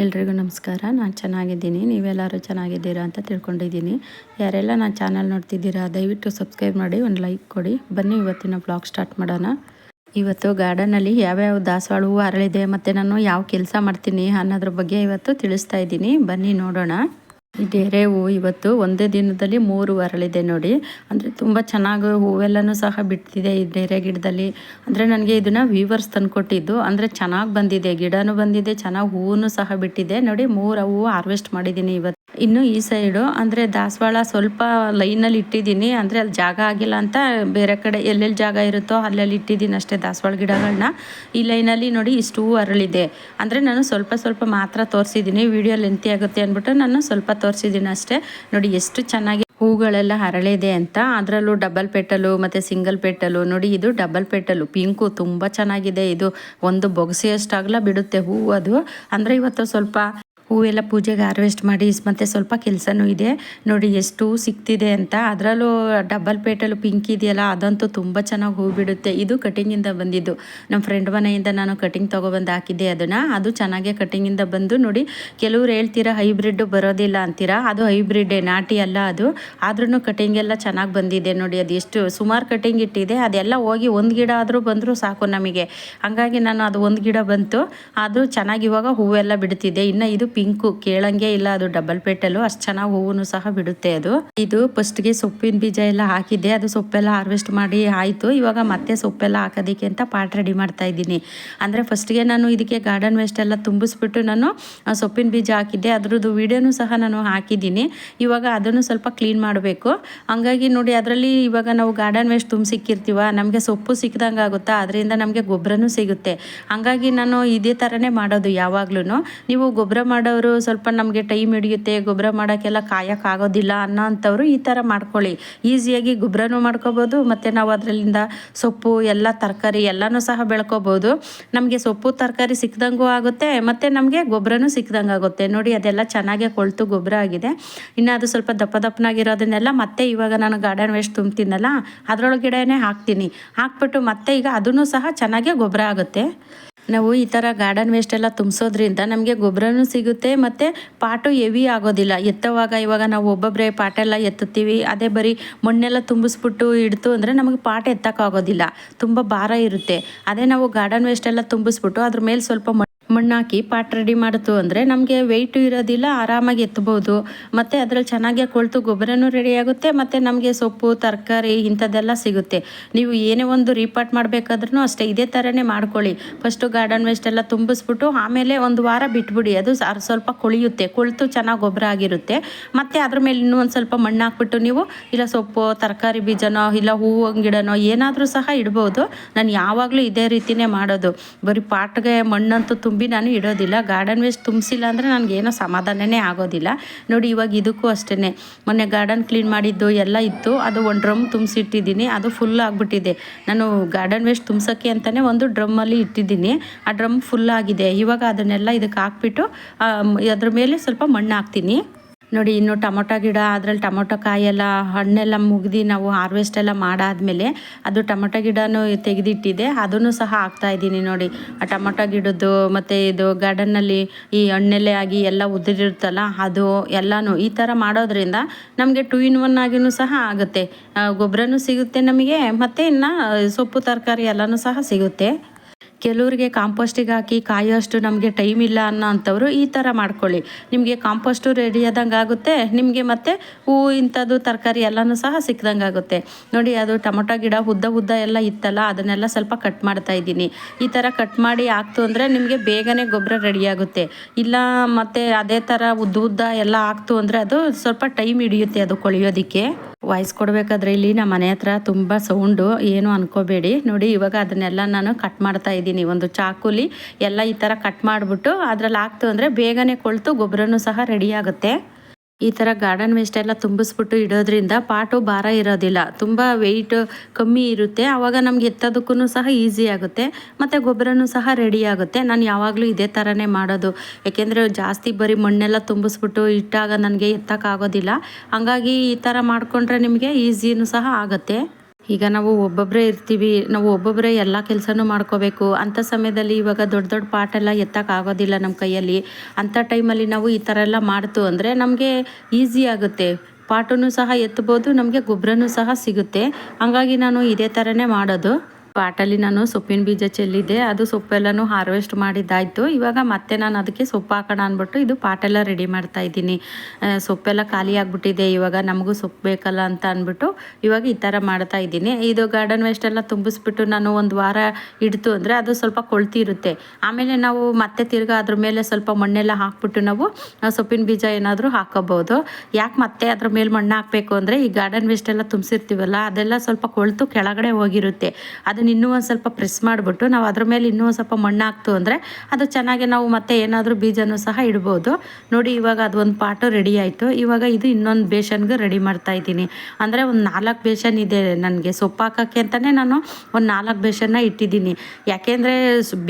ಎಲ್ರಿಗೂ ನಮಸ್ಕಾರ. ನಾನು ಚೆನ್ನಾಗಿದ್ದೀನಿ. ನೀವೆಲ್ಲರೂ ಚೆನ್ನಾಗಿದ್ದೀರಾ ಅಂತ ತಿಳ್ಕೊಂಡಿದ್ದೀನಿ. ಯಾರೆಲ್ಲ ನಾನು ಚಾನಲ್ ನೋಡ್ತಿದ್ದೀರಾ, ದಯವಿಟ್ಟು ಸಬ್ಸ್ಕ್ರೈಬ್ ಮಾಡಿ, ಒಂದು ಲೈಕ್ ಕೊಡಿ. ಬನ್ನಿ, ಇವತ್ತಿನ ಬ್ಲಾಗ್ ಸ್ಟಾರ್ಟ್ ಮಾಡೋಣ. ಇವತ್ತು ಗಾರ್ಡನಲ್ಲಿ ಯಾವ್ಯಾವ ದಾಸವಾಳ ಹೂವು ಅರಳಿದೆ, ಮತ್ತು ನಾನು ಯಾವ ಕೆಲಸ ಮಾಡ್ತೀನಿ ಅನ್ನೋದ್ರ ಬಗ್ಗೆ ಇವತ್ತು ತಿಳಿಸ್ತಾ ಇದ್ದೀನಿ. ಬನ್ನಿ, ನೋಡೋಣ. ಈ ಡೇರೆ ಹೂವು ಇವತ್ತು ಒಂದೇ ದಿನದಲ್ಲಿ ಮೂರು ಅರಳಿದೆ ನೋಡಿ. ಅಂದರೆ ತುಂಬ ಚೆನ್ನಾಗಿ ಹೂವೆಲ್ಲನೂ ಸಹ ಬಿಡ್ತಿದೆ ಈ ಡೇರೆ ಗಿಡದಲ್ಲಿ. ಅಂದರೆ ನನಗೆ ಇದನ್ನು ವೀವರ್ಸ್ ತಂದುಕೊಟ್ಟಿದ್ದು. ಅಂದರೆ ಚೆನ್ನಾಗಿ ಬಂದಿದೆ, ಗಿಡನೂ ಬಂದಿದೆ, ಚೆನ್ನಾಗಿ ಹೂವು ಸಹ ಬಿಟ್ಟಿದೆ. ನೋಡಿ ಮೂರು ಹೂವು ಹಾರ್ವೆಸ್ಟ್ ಮಾಡಿದ್ದೀನಿ ಇವತ್ತು. ಇನ್ನು ಈ ಸೈಡು ಅಂದರೆ ದಾಸವಾಳ ಸ್ವಲ್ಪ ಲೈನಲ್ಲಿ ಇಟ್ಟಿದ್ದೀನಿ. ಅಂದರೆ ಅಲ್ಲಿ ಜಾಗ ಆಗಿಲ್ಲ ಅಂತ ಬೇರೆ ಕಡೆ ಎಲ್ಲೆಲ್ಲಿ ಜಾಗ ಇರುತ್ತೋ ಅಲ್ಲೆಲ್ಲಿ ಇಟ್ಟಿದ್ದೀನಿ ಅಷ್ಟೇ ದಾಸವಾಳ ಗಿಡಗಳನ್ನ ಈ ಲೈನಲ್ಲಿ ನೋಡಿ ಇಷ್ಟು ಹೂವು ಅರಳಿದೆ. ಅಂದರೆ ನಾನು ಸ್ವಲ್ಪ ಸ್ವಲ್ಪ ಮಾತ್ರ ತೋರಿಸಿದ್ದೀನಿ. ವಿಡಿಯೋ ಲೆಂತಿ ಆಗುತ್ತೆ ಅಂದ್ಬಿಟ್ಟು ನಾನು ಸ್ವಲ್ಪ ತೋರಿಸಿದ್ದೀನಿ ಅಷ್ಟೇ. ನೋಡಿ ಎಷ್ಟು ಚೆನ್ನಾಗಿ ಹೂಗಳೆಲ್ಲ ಹರಳಿದೆ ಅಂತ. ಅದರಲ್ಲೂ ಡಬಲ್ ಪೆಟಲು ಮತ್ತು ಸಿಂಗಲ್ ಪೆಟಲು ನೋಡಿ ಇದು ಡಬಲ್ ಪೆಟಲು ಪಿಂಕು ತುಂಬ ಚೆನ್ನಾಗಿದೆ. ಇದು ಒಂದು ಬೊಗಸೆಯಷ್ಟಾಗಲ ಬಿಡುತ್ತೆ ಹೂವು ಅದು ಅಂದರೆ ಇವತ್ತು ಸ್ವಲ್ಪ ಹೂವೆಲ್ಲ ಪೂಜೆಗೆ ಹಾರ್ವೆಸ್ಟ್ ಮಾಡಿ ಮತ್ತು ಸ್ವಲ್ಪ ಕೆಲಸನೂ ಇದೆ. ನೋಡಿ ಎಷ್ಟು ಸಿಕ್ತಿದೆ ಅಂತ. ಅದರಲ್ಲೂ ಡಬಲ್ ಪೇಟಲ್ಲಿ ಪಿಂಕ್ ಇದೆಯಲ್ಲ, ಅದಂತೂ ತುಂಬ ಚೆನ್ನಾಗಿ ಹೂ ಬಿಡುತ್ತೆ. ಇದು ಕಟಿಂಗಿಂದ ಬಂದಿದ್ದು. ನಮ್ಮ ಫ್ರೆಂಡ್ ಮನೆಯಿಂದ ನಾನು ಕಟಿಂಗ್ ತೊಗೊಬಂದು ಹಾಕಿದ್ದೆ ಅದನ್ನು. ಅದು ಚೆನ್ನಾಗೆ ಕಟಿಂಗಿಂದ ಬಂದು ನೋಡಿ, ಕೆಲವ್ರು ಹೇಳ್ತೀರಾ ಹೈಬ್ರಿಡ್ ಬರೋದಿಲ್ಲ ಅಂತೀರಾ? ಅದು ಹೈಬ್ರಿಡ್ಡೇ ನಾಟಿ ಅಲ್ಲ ಅದು. ಆದ್ರೂ ಕಟಿಂಗ್ ಎಲ್ಲ ಚೆನ್ನಾಗಿ ಬಂದಿದೆ ನೋಡಿ. ಅದು ಎಷ್ಟು ಸುಮಾರು ಕಟಿಂಗ್ ಇಟ್ಟಿದೆ. ಅದೆಲ್ಲ ಹೋಗಿ ಒಂದು ಗಿಡ ಆದರೂ ಬಂದರೂ ಸಾಕು ನಮಗೆ. ಹಾಗಾಗಿ ನಾನು ಅದು ಒಂದು ಗಿಡ ಬಂತು. ಅದು ಚೆನ್ನಾಗಿ ಇವಾಗ ಹೂವೆಲ್ಲ ಬಿಡ್ತಿದೆ. ಇನ್ನು ಇದು ಪಿಂಕು ಕೇಳಂಗೆ ಇಲ್ಲ, ಅದು ಡಬಲ್ ಪೇಟಲು ಅಷ್ಟು ಚೆನ್ನಾಗಿ ಹೂವು ಸಹ ಬಿಡುತ್ತೆ ಅದು. ಇದು ಫಸ್ಟ್ಗೆ ಸೊಪ್ಪಿನ ಬೀಜ ಎಲ್ಲ ಹಾಕಿದ್ದೆ, ಅದು ಸೊಪ್ಪೆಲ್ಲ ಹಾರ್ವೆಸ್ಟ್ ಮಾಡಿ ಆಯಿತು. ಇವಾಗ ಮತ್ತೆ ಸೊಪ್ಪೆಲ್ಲ ಹಾಕೋದಕ್ಕೆ ಅಂತ ಪಾಟ್ ರೆಡಿ ಮಾಡ್ತಾ ಇದ್ದೀನಿ. ಅಂದರೆ ಫಸ್ಟ್ಗೆ ನಾನು ಇದಕ್ಕೆ ಗಾರ್ಡನ್ ವೇಸ್ಟ್ ಎಲ್ಲ ತುಂಬಿಸ್ಬಿಟ್ಟು ನಾನು ಸೊಪ್ಪಿನ ಬೀಜ ಹಾಕಿದ್ದೆ. ಅದ್ರದ್ದು ವಿಡಿಯೋನು ಸಹ ನಾನು ಹಾಕಿದ್ದೀನಿ. ಇವಾಗ ಅದನ್ನು ಸ್ವಲ್ಪ ಕ್ಲೀನ್ ಮಾಡಬೇಕು. ಹಂಗಾಗಿ ನೋಡಿ, ಅದರಲ್ಲಿ ಇವಾಗ ನಾವು ಗಾರ್ಡನ್ ವೇಸ್ಟ್ ತುಂಬಿಸಿಕ್ಕಿರ್ತೀವ, ನಮಗೆ ಸೊಪ್ಪು ಸಿಕ್ಕಿದಂಗೆ ಆಗುತ್ತಾ, ಅದರಿಂದ ನಮಗೆ ಗೊಬ್ಬರನೂ ಸಿಗುತ್ತೆ. ಹಂಗಾಗಿ ನಾನು ಇದೇ ಥರನೇ ಮಾಡೋದು ಯಾವಾಗ್ಲೂ ನೀವು ಗೊಬ್ಬರ ಮಾಡೋ ಅವರು ಸ್ವಲ್ಪ ನಮಗೆ ಟೈಮ್ ಹಿಡಿಯುತ್ತೆ, ಗೊಬ್ಬರ ಮಾಡೋಕ್ಕೆಲ್ಲ ಕಾಯೋಕ್ಕಾಗೋದಿಲ್ಲ ಅನ್ನೋ ಅಂಥವ್ರು ಈ ಥರ ಮಾಡ್ಕೊಳ್ಳಿ. ಈಸಿಯಾಗಿ ಗೊಬ್ಬರನೂ ಮಾಡ್ಕೋಬೋದು, ಮತ್ತು ನಾವು ಅದರಲ್ಲಿಂದ ಸೊಪ್ಪು, ಎಲ್ಲ ತರಕಾರಿ ಎಲ್ಲನೂ ಸಹ ಬೆಳ್ಕೋಬೋದು. ನಮಗೆ ಸೊಪ್ಪು, ತರಕಾರಿ ಸಿಕ್ದಂಗೂ ಆಗುತ್ತೆ, ಮತ್ತು ನಮಗೆ ಗೊಬ್ಬರನೂ ಸಿಕ್ದಂಗೆ ಆಗುತ್ತೆ. ನೋಡಿ, ಅದೆಲ್ಲ ಚೆನ್ನಾಗೆ ಕೊಳ್ತು ಗೊಬ್ಬರ ಆಗಿದೆ. ಇನ್ನು ಅದು ಸ್ವಲ್ಪ ದಪ್ಪ ದಪ್ಪನಾಗಿರೋದನ್ನೆಲ್ಲ ಮತ್ತೆ ಇವಾಗ ನಾನು ಗಾರ್ಡನ್ ವೇಸ್ಟ್ ತುಂಬ್ತೀನಲ್ಲ, ಅದರೊಳಗಡೆನೇ ಹಾಕ್ತೀನಿ. ಹಾಕ್ಬಿಟ್ಟು ಮತ್ತೆ ಈಗ ಅದನ್ನು ಸಹ ಚೆನ್ನಾಗೇ ಗೊಬ್ಬರ ಆಗುತ್ತೆ. ನಾವು ಈ ಥರ ಗಾರ್ಡನ್ ವೇಸ್ಟ್ ಎಲ್ಲ ತುಂಬಿಸೋದ್ರಿಂದ ನಮಗೆ ಗೊಬ್ಬರನೂ ಸಿಗುತ್ತೆ ಮತ್ತು ಪಾಟು ಹೆವಿ ಆಗೋದಿಲ್ಲ. ಎತ್ತುವಾಗ ಇವಾಗ ನಾವು ಒಬ್ಬೊಬ್ಬರೇ ಪಾಟೆಲ್ಲ ಎತ್ತುತ್ತೀವಿ. ಅದೇ ಬರೀ ಮಣ್ಣೆಲ್ಲ ತುಂಬಿಸ್ಬಿಟ್ಟು ಇಡ್ತು ಅಂದರೆ ನಮಗೆ ಪಾಟ್ ಎತ್ತಕ್ಕಾಗೋದಿಲ್ಲ. ತುಂಬ ಭಾರ ಇರುತ್ತೆ. ಅದೇ ನಾವು ಗಾರ್ಡನ್ ವೇಸ್ಟ್ ಎಲ್ಲ ತುಂಬಿಸ್ಬಿಟ್ಟು ಅದ್ರ ಮೇಲೆ ಸ್ವಲ್ಪ ಮಣ್ಣಾಕಿ ಪಾಟ್ ರೆಡಿ ಮಾಡಿತು ಅಂದರೆ ನಮಗೆ ವೆಯ್ಟು ಇರೋದಿಲ್ಲ, ಆರಾಮಾಗಿ ಎತ್ತಬಹುದು. ಮತ್ತು ಅದರಲ್ಲಿ ಚೆನ್ನಾಗಿ ಕೊಳ್ತು ಗೊಬ್ಬರನೂ ರೆಡಿ ಆಗುತ್ತೆ, ಮತ್ತು ನಮಗೆ ಸೊಪ್ಪು, ತರಕಾರಿ ಇಂಥದ್ದೆಲ್ಲ ಸಿಗುತ್ತೆ. ನೀವು ಏನೇ ಒಂದು ರೀಪಾಟ್ ಮಾಡಬೇಕಾದ್ರೂ ಅಷ್ಟೇ, ಇದೇ ಥರನೇ ಮಾಡ್ಕೊಳ್ಳಿ. ಫಸ್ಟು ಗಾರ್ಡನ್ ವೇಸ್ಟ್ ಎಲ್ಲ ತುಂಬಿಸ್ಬಿಟ್ಟು ಆಮೇಲೆ ಒಂದು ವಾರ ಬಿಟ್ಬಿಡಿ, ಅದು ಸ್ವಲ್ಪ ಕೊಳಿಯುತ್ತೆ, ಕೊಳ್ತು ಚೆನ್ನಾಗಿ ಗೊಬ್ಬರ ಆಗಿರುತ್ತೆ. ಮತ್ತು ಅದ್ರ ಮೇಲೆ ಇನ್ನೂ ಒಂದು ಸ್ವಲ್ಪ ಮಣ್ಣು ಹಾಕ್ಬಿಟ್ಟು ನೀವು, ಇಲ್ಲ ಸೊಪ್ಪು, ತರಕಾರಿ ಬೀಜನೋ, ಇಲ್ಲ ಹೂವು, ಗಿಡನೋ ಏನಾದರೂ ಸಹ ಇಡ್ಬೋದು. ನಾನು ಯಾವಾಗಲೂ ಇದೇ ರೀತಿಯೇ ಮಾಡೋದು. ಬರೀ ಪಾಟ್ಗೆ ಮಣ್ಣಂತೂ ತುಂಬಿ ನಾನು ಇಡೋದಿಲ್ಲ. ಗಾರ್ಡನ್ ವೇಸ್ಟ್ ತುಂಬಿಸಿಲ್ಲ ಅಂದರೆ ನನಗೇನೋ ಸಮಾಧಾನನೇ ಆಗೋದಿಲ್ಲ. ನೋಡಿ ಇವಾಗ ಇದಕ್ಕೂ ಅಷ್ಟೇ ಮೊನ್ನೆ ಗಾರ್ಡನ್ ಕ್ಲೀನ್ ಮಾಡಿದ್ದು ಎಲ್ಲ ಇತ್ತು. ಅದು ಒಂದು ಡ್ರಮ್ ತುಂಬಿಸಿಟ್ಟಿದ್ದೀನಿ. ಅದು ಫುಲ್ ಆಗಿಬಿಟ್ಟಿದೆ. ನಾನು ಗಾರ್ಡನ್ ವೇಸ್ಟ್ ತುಂಬಿಸೋಕ್ಕೆ ಅಂತಲೇ ಒಂದು ಡ್ರಮ್ಮಲ್ಲಿ ಇಟ್ಟಿದ್ದೀನಿ. ಆ ಡ್ರಮ್ ಫುಲ್ ಆಗಿದೆ. ಇವಾಗ ಅದನ್ನೆಲ್ಲ ಇದಕ್ಕೆ ಹಾಕ್ಬಿಟ್ಟು ಅದ್ರ ಮೇಲೆ ಸ್ವಲ್ಪ ಮಣ್ಣು ಹಾಕ್ತೀನಿ. ನೋಡಿ, ಇನ್ನು ಟೊಮೊಟೊ ಗಿಡ, ಅದ್ರಲ್ಲಿ ಟೊಮೊಟೊ ಕಾಯೆಲ್ಲ, ಹಣ್ಣೆಲ್ಲ ಮುಗ್ದು ನಾವು ಹಾರ್ವೆಸ್ಟ್ ಎಲ್ಲ ಮಾಡಾದ್ಮೇಲೆ ಅದು ಟೊಮೊಟೊ ಗಿಡನೂ ತೆಗೆದಿಟ್ಟಿದೆ. ಅದನ್ನು ಸಹ ಹಾಕ್ತಾ ಇದ್ದೀನಿ ನೋಡಿ. ಆ ಟೊಮೊಟೊ ಗಿಡದ್ದು ಮತ್ತು ಇದು ಗಾರ್ಡನ್ನಲ್ಲಿ ಈ ಹಣ್ಣೆಲೆ ಆಗಿ ಎಲ್ಲ ಉದುರಿರುತ್ತಲ್ಲ, ಅದು ಎಲ್ಲನೂ ಈ ಥರ ಮಾಡೋದ್ರಿಂದ ನಮಗೆ ಟೂ ಇನ್ ಒನ್ ಆಗಿನೂ ಸಹ ಆಗುತ್ತೆ. ಗೊಬ್ಬರನೂ ಸಿಗುತ್ತೆ ನಮಗೆ, ಮತ್ತು ಇನ್ನು ಸೊಪ್ಪು, ತರಕಾರಿ ಎಲ್ಲನೂ ಸಹ ಸಿಗುತ್ತೆ. ಕೆಲವರಿಗೆ ಕಾಂಪೋಸ್ಟಿಗೆ ಹಾಕಿ ಕಾಯೋಷ್ಟು ನಮಗೆ ಟೈಮ್ ಇಲ್ಲ ಅನ್ನೋ ಅಂಥವ್ರು ಈ ಥರ ಮಾಡ್ಕೊಳ್ಳಿ. ನಿಮಗೆ ಕಾಂಪೋಸ್ಟು ರೆಡಿ ಆದಂಗೆ ಆಗುತ್ತೆ, ನಿಮಗೆ ಮತ್ತು ಹೂವು ಇಂಥದ್ದು ತರಕಾರಿ ಎಲ್ಲನೂ ಸಹ ಸಿಕ್ದಂಗೆ ಆಗುತ್ತೆ. ನೋಡಿ, ಅದು ಟೊಮೊಟೊ ಗಿಡ ಉದ್ದ ಉದ್ದ ಎಲ್ಲ ಇತ್ತಲ್ಲ, ಅದನ್ನೆಲ್ಲ ಸ್ವಲ್ಪ ಕಟ್ ಮಾಡ್ತಾ ಇದ್ದೀನಿ. ಈ ಥರ ಕಟ್ ಮಾಡಿ ಹಾಕ್ತು ಅಂದರೆ ನಿಮಗೆ ಬೇಗನೆ ಗೊಬ್ಬರ ರೆಡಿಯಾಗುತ್ತೆ ಇಲ್ಲ ಮತ್ತು ಅದೇ ಥರ ಉದ್ದ ಉದ್ದ ಎಲ್ಲ ಹಾಕ್ತು ಅಂದರೆ ಅದು ಸ್ವಲ್ಪ ಟೈಮ್ ಹಿಡಿಯುತ್ತೆ ಅದು ಕೊಳೆಯೋದಕ್ಕೆ. ವಾಯ್ಸ್ ಕೊಡಬೇಕಾದ್ರೆ ಇಲ್ಲಿ ನಮ್ಮ ಮನೆ ಹತ್ರ ತುಂಬ ಸೌಂಡು ಏನು ಅನ್ಕೋಬೇಡಿ. ನೋಡಿ, ಇವಾಗ ಅದನ್ನೆಲ್ಲ ನಾನು ಕಟ್ ಮಾಡ್ತಾ ಇದ್ದೀನಿ. ಒಂದು ಚಾಕುಲಿ ಎಲ್ಲ ಈ ಥರ ಕಟ್ ಮಾಡಿಬಿಟ್ಟು ಅದ್ರಲ್ಲಿ ಹಾಕ್ತು ಅಂದರೆ ಬೇಗನೆ ಕೊಳ್ತು ಗೊಬ್ಬರನೂ ಸಹ ರೆಡಿ ಆಗುತ್ತೆ. ಈ ಥರ ಗಾರ್ಡನ್ ವೇಸ್ಟ್ ಎಲ್ಲ ತುಂಬಿಸ್ಬಿಟ್ಟು ಇಡೋದ್ರಿಂದ ಪಾಟು ಭಾರ ಇರೋದಿಲ್ಲ. ತುಂಬ ವೆಯ್ಟ್ ಕಮ್ಮಿ ಇರುತ್ತೆ. ಆವಾಗ ನಮ್ಗೆ ಎತ್ತೋದಕ್ಕೂ ಸಹ ಈಸಿ ಆಗುತ್ತೆ. ಮತ್ತು ಗೊಬ್ಬರನೂ ಸಹ ರೆಡಿ ಆಗುತ್ತೆ. ನಾನು ಯಾವಾಗಲೂ ಇದೇ ಥರನೇ ಮಾಡೋದು. ಯಾಕೆಂದರೆ ಜಾಸ್ತಿ ಬರೀ ಮಣ್ಣೆಲ್ಲ ತುಂಬಿಸ್ಬಿಟ್ಟು ಇಟ್ಟಾಗ ನನಗೆ ಎತ್ತಕ್ಕಾಗೋದಿಲ್ಲ. ಹಂಗಾಗಿ ಈ ಥರ ಮಾಡಿಕೊಂಡ್ರೆ ನಿಮಗೆ ಈಸಿನೂ ಸಹ ಆಗುತ್ತೆ. ಈಗ ನಾವು ಒಬ್ಬೊಬ್ಬರೇ ಇರ್ತೀವಿ, ನಾವು ಒಬ್ಬೊಬ್ಬರೇ ಎಲ್ಲ ಕೆಲಸನೂ ಮಾಡ್ಕೋಬೇಕು. ಅಂಥ ಸಮಯದಲ್ಲಿ ಇವಾಗ ದೊಡ್ಡ ದೊಡ್ಡ ಪಾಟೆಲ್ಲ ಎತ್ತಕ್ಕಾಗೋದಿಲ್ಲ ನಮ್ಮ ಕೈಯಲ್ಲಿ. ಅಂಥ ಟೈಮಲ್ಲಿ ನಾವು ಈ ಥರ ಎಲ್ಲ ಮಾಡ್ತು ಅಂದರೆ ನಮಗೆ ಈಸಿ ಆಗುತ್ತೆ. ಪಾಟನ್ನು ಸಹ ಎತ್ತಬೋದು ನಮಗೆ ಗೊಬ್ಬರನೂ ಸಹ ಸಿಗುತ್ತೆ. ಹಂಗಾಗಿ ನಾನು ಇದೇ ಥರನೇ ಮಾಡೋದು. ಪಾಟಲ್ಲಿ ನಾನು ಸೊಪ್ಪಿನ ಬೀಜ ಚೆಲ್ಲಿದ್ದೆ. ಅದು ಸೊಪ್ಪೆಲ್ಲನೂ ಹಾರ್ವೆಸ್ಟ್ ಮಾಡಿದ್ದಾಯಿತು. ಇವಾಗ ಮತ್ತೆ ನಾನು ಅದಕ್ಕೆ ಸೊಪ್ಪು ಹಾಕೋಣ ಅಂದ್ಬಿಟ್ಟು ಇದು ಪಾಟೆಲ್ಲ ರೆಡಿ ಮಾಡ್ತಾ ಇದ್ದೀನಿ. ಸೊಪ್ಪೆಲ್ಲ ಖಾಲಿ ಆಗಿಬಿಟ್ಟಿದೆ. ಇವಾಗ ನಮಗೂ ಸೊಪ್ಪು ಬೇಕಲ್ಲ ಅಂತ ಅಂದ್ಬಿಟ್ಟು ಇವಾಗ ಈ ಥರ ಮಾಡ್ತಾ ಇದ್ದೀನಿ. ಇದು ಗಾರ್ಡನ್ ವೇಸ್ಟ್ ಎಲ್ಲ ತುಂಬಿಸ್ಬಿಟ್ಟು ನಾನು ಒಂದು ವಾರ ಇಡ್ತು ಅಂದರೆ ಅದು ಸ್ವಲ್ಪ ಕೊಳ್ತಿರುತ್ತೆ. ಆಮೇಲೆ ನಾವು ಮತ್ತೆ ತಿರ್ಗಾ ಅದ್ರ ಮೇಲೆ ಸ್ವಲ್ಪ ಮಣ್ಣೆಲ್ಲ ಹಾಕ್ಬಿಟ್ಟು ನಾವು ಸೊಪ್ಪಿನ ಬೀಜ ಏನಾದರೂ ಹಾಕೋಬೋದು. ಯಾಕೆ ಮತ್ತೆ ಅದ್ರ ಮೇಲೆ ಮಣ್ಣು ಹಾಕಬೇಕು ಅಂದರೆ ಈ ಗಾರ್ಡನ್ ವೇಸ್ಟ್ ಎಲ್ಲ ತುಂಬಿಸಿರ್ತೀವಲ್ಲ, ಅದೆಲ್ಲ ಸ್ವಲ್ಪ ಕೊಳ್ತು ಕೆಳಗಡೆ ಹೋಗಿರುತ್ತೆ. ಅದು ಅದನ್ನ ಇನ್ನೂ ಒಂದು ಸ್ವಲ್ಪ ಪ್ರೆಸ್ ಮಾಡಿಬಿಟ್ಟು ನಾವು ಅದ್ರ ಮೇಲೆ ಇನ್ನೂ ಒಂದು ಸ್ವಲ್ಪ ಮಣ್ಣು ಹಾಕ್ತು ಅಂದರೆ ಅದು ಚೆನ್ನಾಗಿ ನಾವು ಮತ್ತೆ ಏನಾದರೂ ಬೀಜನೂ ಸಹ ಇಡ್ಬೋದು. ನೋಡಿ, ಇವಾಗ ಅದು ಒಂದು ಪಾಟು ರೆಡಿ ಆಯಿತು. ಇವಾಗ ಇದು ಇನ್ನೊಂದು ಬೇಷನ್ಗೆ ರೆಡಿ ಮಾಡ್ತಾ ಇದ್ದೀನಿ. ಅಂದರೆ ಒಂದು ನಾಲ್ಕು ಬೇಷನ್ ಇದೆ ನನಗೆ. ಸೊಪ್ಪು ಹಾಕೋಕ್ಕೆ ಅಂತಲೇ ನಾನು ಒಂದು ನಾಲ್ಕು ಬೇಷನ್ನ ಇಟ್ಟಿದ್ದೀನಿ. ಯಾಕೆಂದರೆ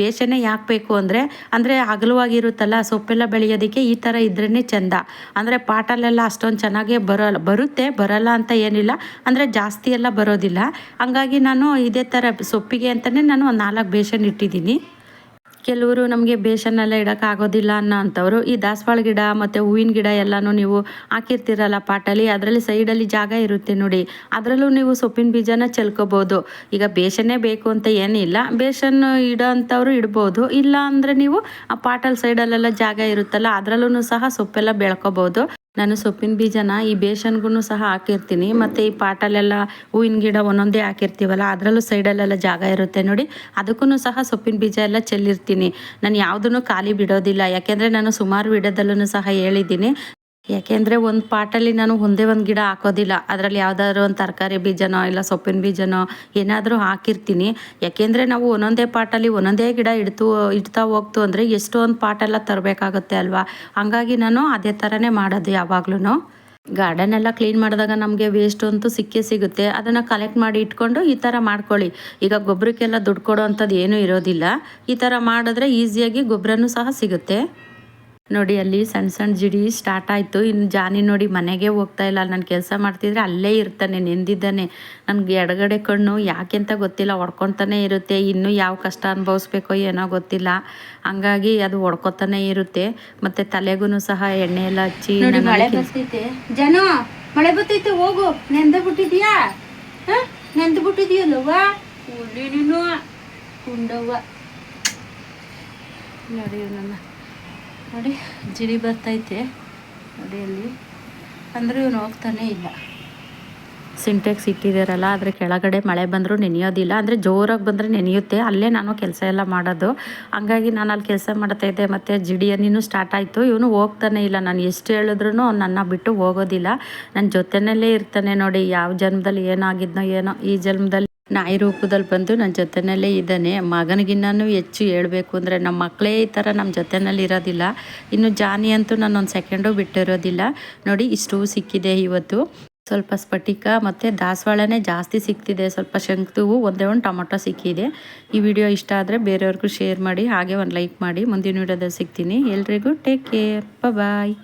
ಬೇಷನ್ನೇ ಯಾಕೆ ಬೇಕು ಅಂದರೆ ಅಂದರೆ ಅಗಲವಾಗಿರುತ್ತಲ್ಲ ಸೊಪ್ಪೆಲ್ಲ ಬೆಳೆಯೋದಕ್ಕೆ ಈ ಥರ ಇದ್ರೇ ಚೆಂದ. ಅಂದರೆ ಪಾಟಲ್ಲೆಲ್ಲ ಅಷ್ಟೊಂದು ಚೆನ್ನಾಗೇ ಬರೋಲ್ಲ ಬರುತ್ತೆ, ಬರಲ್ಲ ಅಂತ ಏನಿಲ್ಲ. ಅಂದರೆ ಜಾಸ್ತಿ ಎಲ್ಲ ಬರೋದಿಲ್ಲ. ಹಂಗಾಗಿ ನಾನು ಇದೇ ಥರ ಸೊಪ್ಪಿಗೆ ಅಂತಲೇ ನಾನು ಒಂದು ನಾಲ್ಕು ಬೇಷನ್ ಇಟ್ಟಿದ್ದೀನಿ. ಕೆಲವರು ನಮಗೆ ಬೇಷನ್ನೆಲ್ಲ ಇಡೋಕ್ಕಾಗೋದಿಲ್ಲ ಅನ್ನೋ ಅಂಥವ್ರು. ಈ ದಾಸವಾಳ ಗಿಡ ಮತ್ತು ಹೂವಿನ ಗಿಡ ಎಲ್ಲನೂ ನೀವು ಹಾಕಿರ್ತೀರಲ್ಲ ಪಾಟಲ್ಲಿ, ಅದರಲ್ಲಿ ಸೈಡಲ್ಲಿ ಜಾಗ ಇರುತ್ತೆ ನೋಡಿ. ಅದರಲ್ಲೂ ನೀವು ಸೊಪ್ಪಿನ ಬೀಜನ ಚೆಲ್ಕೋಬೋದು. ಈಗ ಬೇಷನ್ನೇ ಬೇಕು ಅಂತ ಏನಿಲ್ಲ. ಬೇಷನ್ ಇಡೋ ಅಂಥವ್ರು ಇಡ್ಬೋದು. ಇಲ್ಲ ಅಂದರೆ ನೀವು ಆ ಪಾಟಲ್ ಸೈಡಲ್ಲೆಲ್ಲ ಜಾಗ ಇರುತ್ತಲ್ಲ ಅದರಲ್ಲೂ ಸಹ ಸೊಪ್ಪೆಲ್ಲ ಬೆಳ್ಕೊಬೋದು. ನಾನು ಸೊಪ್ಪಿನ ಬೀಜನ ಈ ಬೇಸನ್ಗೂ ಸಹ ಹಾಕಿರ್ತೀನಿ. ಮತ್ತು ಈ ಪಾಟಲೆಲ್ಲ ಹೂವಿನ ಗಿಡ ಒಂದೊಂದೇ ಹಾಕಿರ್ತೀವಲ್ಲ, ಅದರಲ್ಲೂ ಸೈಡಲ್ಲೆಲ್ಲ ಜಾಗ ಇರುತ್ತೆ ನೋಡಿ. ಅದಕ್ಕೂ ಸಹ ಸೊಪ್ಪಿನ ಬೀಜ ಎಲ್ಲ ಚೆಲ್ಲಿರ್ತೀನಿ. ನಾನು ಯಾವುದನ್ನು ಖಾಲಿ ಬಿಡೋದಿಲ್ಲ. ಯಾಕೆಂದರೆ ನಾನು ಸುಮಾರು ವಿಡಿಯೋದಲ್ಲೂ ಸಹ ಹೇಳಿದ್ದೀನಿ. ಯಾಕೆಂದರೆ ಒಂದು ಪಾಟಲ್ಲಿ ನಾನು ಒಂದೇ ಒಂದು ಗಿಡ ಹಾಕೋದಿಲ್ಲ. ಅದರಲ್ಲಿ ಯಾವುದಾದ್ರು ಒಂದು ತರಕಾರಿ ಬೀಜನೋ ಇಲ್ಲ ಸೊಪ್ಪಿನ ಬೀಜನೋ ಏನಾದರೂ ಹಾಕಿರ್ತೀನಿ. ಯಾಕೆಂದರೆ ನಾವು ಒಂದೊಂದೇ ಪಾಟಲ್ಲಿ ಒಂದೊಂದೇ ಗಿಡ ಇಡ್ತು, ಇಡ್ತಾ ಹೋಗ್ತು ಅಂದರೆ ಎಷ್ಟೊಂದು ಪಾಟೆಲ್ಲ ತರಬೇಕಾಗುತ್ತೆ ಅಲ್ವಾ? ಹಂಗಾಗಿ ನಾನು ಅದೇ ಥರನೇ ಮಾಡೋದು ಯಾವಾಗ್ಲೂ ಗಾರ್ಡನ್ ಎಲ್ಲ ಕ್ಲೀನ್ ಮಾಡಿದಾಗ ನಮಗೆ ವೇಸ್ಟ್ ಅಂತೂ ಸಿಕ್ಕೇ ಸಿಗುತ್ತೆ. ಅದನ್ನು ಕಲೆಕ್ಟ್ ಮಾಡಿ ಇಟ್ಕೊಂಡು ಈ ಥರ ಮಾಡ್ಕೊಳ್ಳಿ. ಈಗ ಗೊಬ್ಬರಕ್ಕೆಲ್ಲ ದುಡ್ಡು ಕೊಡೋ ಅಂಥದ್ದು ಏನೂ ಇರೋದಿಲ್ಲ. ಈ ಥರ ಮಾಡಿದ್ರೆ ಈಸಿಯಾಗಿ ಗೊಬ್ಬರನೂ ಸಹ ಸಿಗುತ್ತೆ. ನೋಡಿ ಅಲ್ಲಿ ಸಣ್ಣ ಸಣ್ಣ ಜಿಡಿ ಸ್ಟಾರ್ಟ್ ಆಯಿತು. ಇನ್ನು ಜಾನಿ ನೋಡಿ ಮನೆಗೆ ಹೋಗ್ತಾ ಇಲ್ಲ. ನಾನು ಕೆಲಸ ಮಾಡ್ತಿದ್ರೆ ಅಲ್ಲೇ ಇರ್ತಾನೆ ನೆಂದಿದ್ದಾನೆ. ನನಗೆ ಎಡಗಡೆ ಕಣ್ಣು ಯಾಕೆ ಅಂತ ಗೊತ್ತಿಲ್ಲ. ಹೊಡ್ಕೊತಾನೆ ಇರುತ್ತೆ. ಇನ್ನೂ ಯಾವ ಕಷ್ಟ ಅನುಭವಿಸ್ಬೇಕೋ ಏನೋ ಗೊತ್ತಿಲ್ಲ. ಹಂಗಾಗಿ ಅದು ಹೊಡ್ಕೊತಾನೆ ಇರುತ್ತೆ. ಮತ್ತೆ ತಲೆಗೂ ಸಹ ಎಣ್ಣೆ ಎಲ್ಲ ಹಚ್ಚಿ ಮಳೆ ಬರ್ತೈತೆ ಜನ ಮಳೆ ಬರ್ತೈತೆ ಹೋಗು. ನೆಂದ ಬಿಟ್ಟಿದ್ಯಾ? ನೆಂದು ಬಿಟ್ಟಿದ್ಯಲ್ಲವ್ವ ನೋಡಿ ನನ್ನ ನೋಡಿ, ಜಿಡಿ ಬರ್ತೈತೆ ನೋಡಿ ಅಲ್ಲಿ ಅಂದರೆ ಇವನು ಹೋಗ್ತಾನೇ ಇಲ್ಲ. ಸಿಂಟೆಕ್ಸ್ ಇಟ್ಟಿದ್ದಾರಲ್ಲ ಆದರೆ ಕೆಳಗಡೆ ಮಳೆ ಬಂದರೂ ನೆನೆಯೋದಿಲ್ಲ. ಅಂದರೆ ಜೋರಾಗಿ ಬಂದರೆ ನೆನೆಯುತ್ತೆ. ಅಲ್ಲೇ ನಾನು ಕೆಲಸ ಎಲ್ಲ ಮಾಡೋದು. ಹಂಗಾಗಿ ನಾನು ಅಲ್ಲಿ ಕೆಲಸ ಮಾಡ್ತಾಯಿದ್ದೆ ಮತ್ತು ಜಿಡಿಯನ್ನಿನೂ ಸ್ಟಾರ್ಟ್ ಆಯಿತು. ಇವನು ಹೋಗ್ತಾನೆ ಇಲ್ಲ. ನಾನು ಎಷ್ಟು ಹೇಳಿದ್ರು ನನ್ನ ಬಿಟ್ಟು ಹೋಗೋದಿಲ್ಲ. ನನ್ನ ಜೊತೆಯಲ್ಲೇ ಇರ್ತಾನೆ ನೋಡಿ, ಯಾವ ಜನ್ಮದಲ್ಲಿ ಏನಾಗಿದ್ನೋ ಏನೋ, ಈ ಜನ್ಮದಲ್ಲಿ ನಾಯಿ ರೂಪದಲ್ಲಿ ಬಂದು ನನ್ನ ಜೊತೆಯಲ್ಲೇ ಇದ್ದಾನೆ. ಮಗನಿಗಿನ್ನೂ ಹೆಚ್ಚು ಹೇಳಬೇಕು ಅಂದರೆ ನಮ್ಮ ಮಕ್ಕಳೇ ಈ ಥರ ನಮ್ಮ ಜೊತೆಯಲ್ಲಿ ಇರೋದಿಲ್ಲ. ಇನ್ನು ಜಾನಿ ಅಂತೂ ನಾನು ಒಂದು ಸೆಕೆಂಡು ಬಿಟ್ಟಿರೋದಿಲ್ಲ. ನೋಡಿ ಇಷ್ಟು ಸಿಕ್ಕಿದೆ ಇವತ್ತು. ಸ್ವಲ್ಪ ಸ್ಫಟಿಕ ಮತ್ತು ದಾಸವಾಳನೇ ಜಾಸ್ತಿ ಸಿಕ್ತಿದೆ. ಸ್ವಲ್ಪ ಶಂಕ್ತುವು, ಒಂದೇ ಒಂದು ಟೊಮೊಟೊ ಸಿಕ್ಕಿದೆ. ಈ ವಿಡಿಯೋ ಇಷ್ಟ ಆದರೆ ಬೇರೆಯವ್ರಿಗೂ ಶೇರ್ ಮಾಡಿ, ಹಾಗೆ ಒಂದು ಲೈಕ್ ಮಾಡಿ. ಮುಂದಿನ ವಿಡಿಯೋದಲ್ಲಿ ಸಿಗ್ತೀನಿ. ಎಲ್ರಿಗೂ ಟೇಕ್ ಕೇರ್ ಬಾಯ್